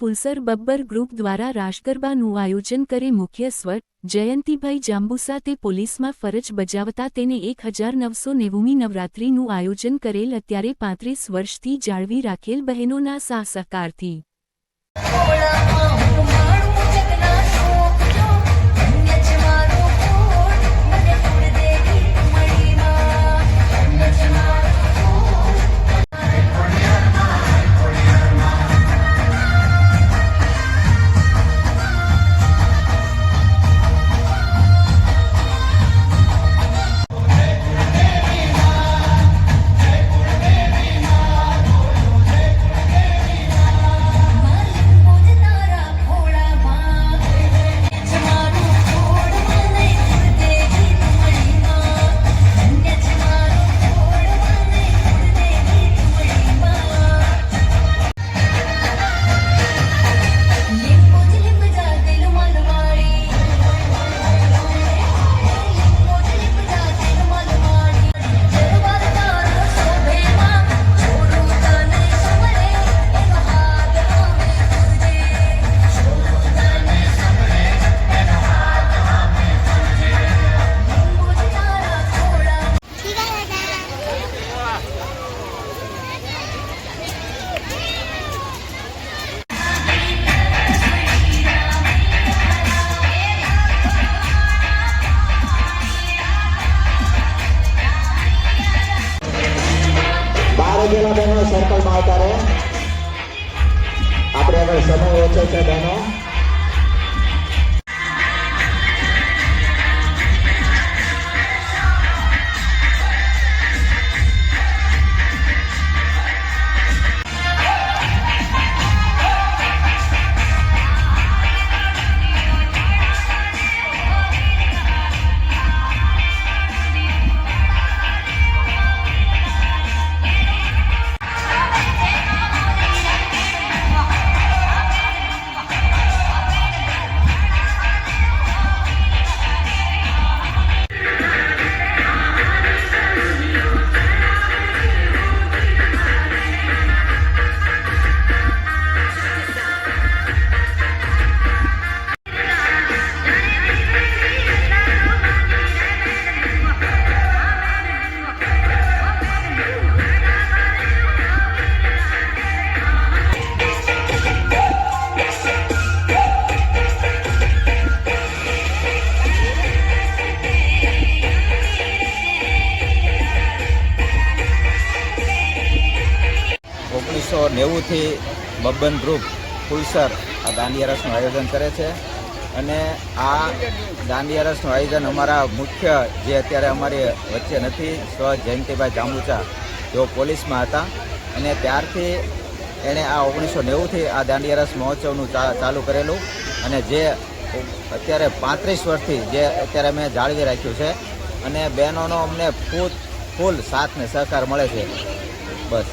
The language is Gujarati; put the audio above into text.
ફુલસર બબ્બર ગ્રુપ દ્વારા રાશગરબાનું આયોજન કરે મુખ્ય સ્વર, જયંતિભાઈ જાંબુસા તે પોલીસમાં ફરજ બજાવતા તેને એક હજાર નવસો નેવુમી નવરાત્રિનું આયોજન કરેલ અત્યારે પાંત્રીસ વર્ષથી જાળવી રાખેલ બહેનોના સાહ સર્કલમાં આવતા રહે આપણે આગળ સમય ઓછો છે બહેનો. ઓગણીસો નેવુંથી બબ્બન ગ્રુપ ફુલસર આ દાંડિયા રસનું આયોજન કરે છે. અને આ દાંડિયા રસનું આયોજન અમારા મુખ્ય જે અત્યારે અમારી વચ્ચે નથી, સ્વ જયંતિભાઈ જાંબુચા જેઓ પોલીસમાં હતા. અને ત્યારથી એણે આ ઓગણીસો નેવુંથી આ દાંડિયા રસ મહોત્સવનું ચાલુ કરેલું. અને જે અત્યારે પાંત્રીસ વર્ષથી જે અત્યારે અમે જાળવી રાખ્યું છે. અને બહેનોનો અમને ફૂલ ફૂલ સાથ ને સહકાર મળે છે. બસ.